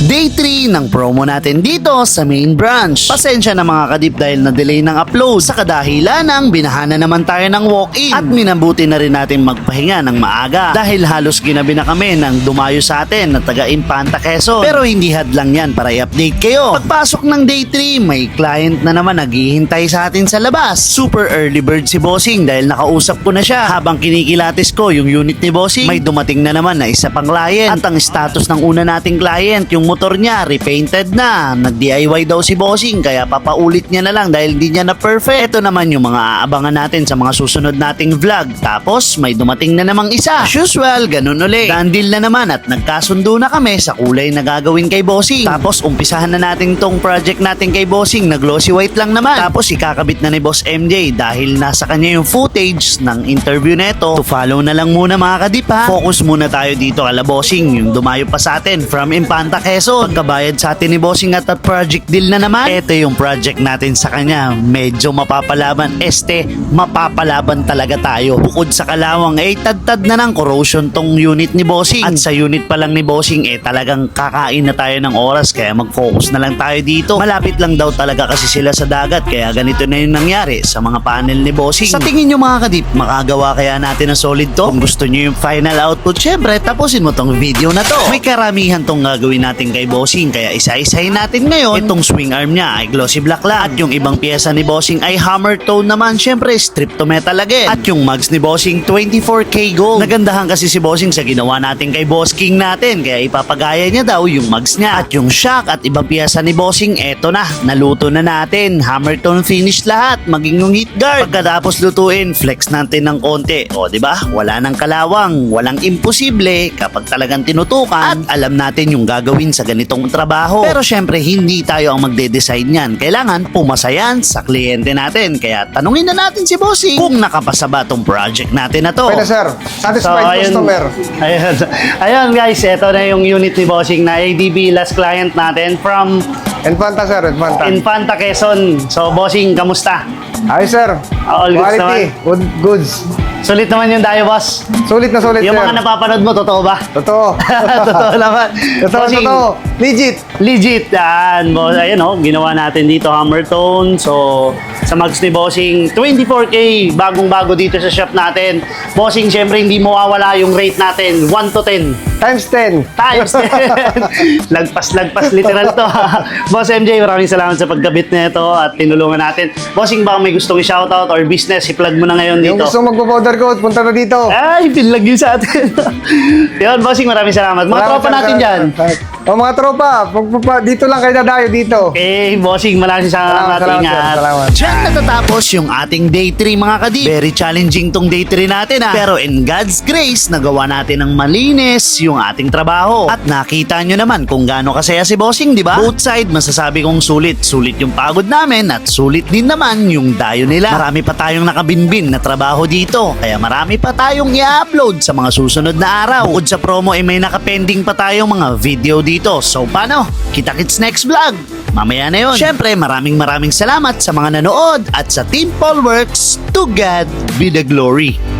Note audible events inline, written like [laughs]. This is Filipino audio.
Day 3 ng promo natin dito sa main branch. Pasensya na mga kadip dahil na-delay ng upload sa kadahilan ng binahana naman tayo ng walk-in at minabuti na rin natin magpahinga ng maaga dahil halos ginabi na kami ng dumayo sa atin na taga Impanta Quezon. Pero hindi hadlang yan para i-update kayo. Pagpasok ng day 3, may client na naman naghihintay sa atin sa labas. Super early bird si Bossing dahil nakausap ko na siya. Habang kinikilatis ko yung unit ni Bossing, may dumating na naman na isa pang client. At ang status ng una nating client, yung motor niya, repainted na. Nag-DIY daw si Bossing, kaya papaulit niya na lang dahil hindi niya na perfect. Ito naman yung mga aabangan natin sa mga susunod nating vlog. Tapos, may dumating na namang isa. As usual, ganun ulit. Dandil na naman at nagkasundo na kami sa kulay na gagawin kay Bossing. Tapos, umpisahan na natin tong project natin kay Bossing na glossy white lang naman. Tapos, ikakabit na ni Boss MJ dahil nasa kanya yung footage ng interview neto. To follow na lang muna mga kadip ha. Focus muna tayo dito kala Bossing, yung dumayo pa sa atin from Impanta Quezon. Pagkabayad sa atin ni Bossing at at project deal na naman. Ito yung project natin sa kanya. Medyo mapapalaban. Este, mapapalaban talaga tayo. Bukod sa kalawang, eh tad-tad na ng corrosion tong unit ni Bossing. At sa unit pa lang ni Bossing, eh talagang kakain na tayo ng oras. Kaya mag-focus na lang tayo dito. Malapit lang daw talaga kasi sila sa dagat. Kaya ganito na yung nangyari sa mga panel ni Bossing. Sa tingin nyo mga kadip, makagawa kaya natin ng solid to? Kung gusto nyo yung final output, syempre, tapusin mo tong video na to. May karamihan tong gagawin kay Bossing. Kaya isa-isahin natin ngayon. Itong swing arm niya ay glossy black lang. At yung ibang pyesa ni Bossing ay hammer tone naman. Syempre, strip to metal again. At yung mugs ni Bossing, 24K gold. Nagandahan kasi si Bossing sa ginawa natin kay Boss King natin. Kaya ipapagaya niya daw yung mugs niya. At yung shock at ibang pyesa ni Bossing, eto na. Naluto na natin. Hammer tone finish lahat. Maging yung heat guard. Pagkatapos lutuin, flex natin ng konti. O, di ba? Wala nang kalawang. Walang imposible kapag talagang tinutukan. At alam natin yung gagawin sa ganitong trabaho. Pero syempre, hindi tayo ang magde-design yan. Kailangan pumasa yan sa kliyente natin. Kaya tanungin na natin si Bossing kung nakapasa ba tong project natin na to. Pwede sir. Satisfied ayun- customer. Ayun. ayun guys, ito na yung unit ni Bossing na ADB last client natin from Infanta sir, Infanta. Infanta Quezon. So Bossing, kamusta? Ay sir. All Quality. Good goods. Sulit naman yung dayo, boss. Sulit na sulit Yung sir. mga napapanood mo, totoo ba? Totoo. [laughs] totoo naman. Totoo, Bossing, totoo. Legit. Legit. Yan, boss. Ayun, oh, ginawa natin dito, hammer tone. So, sa mags ni Bossing, 24K, bagong-bago dito sa shop natin. Bossing, syempre, hindi mawawala yung rate natin, 1 to 10. Times 10. Times [laughs] 10. [laughs] Lagpas-lagpas literal to. Boss MJ, maraming salamat sa pagkabit na ito at tinulungan natin. Bossing, baka may gustong i-shoutout or business, i-plug mo na ngayon Yung dito. gusto magpo-powder coat, punta na dito. Ay, pinlag yun sa atin. [laughs] Yun, bossing, maraming salamat. Mga Salamat, tropa natin sir. dyan. O mga tropa, pagpupa, dito lang kayo dadayo dito. Eh, bossing, maraming salamat. Salamat, salamat, Ingat. Salamat. Diyan natatapos yung ating day 3 mga kadip. Very challenging tong day 3 natin ha. Pero in God's grace, nagawa natin ng malinis yung ating trabaho. At nakita nyo naman kung gaano kasaya si Bossing, di ba? Both side, masasabi kong sulit. Sulit yung pagod namin at sulit din naman yung dayo nila. Marami pa tayong nakabinbin na trabaho dito. Kaya marami pa tayong i-upload sa mga susunod na araw. Bukod sa promo, eh may nakapending pa tayong mga video dito. So paano? Kita-kits next vlog. Mamaya na yun. Siyempre, maraming maraming salamat sa mga nanood at sa Team Paul Works. To God be the glory.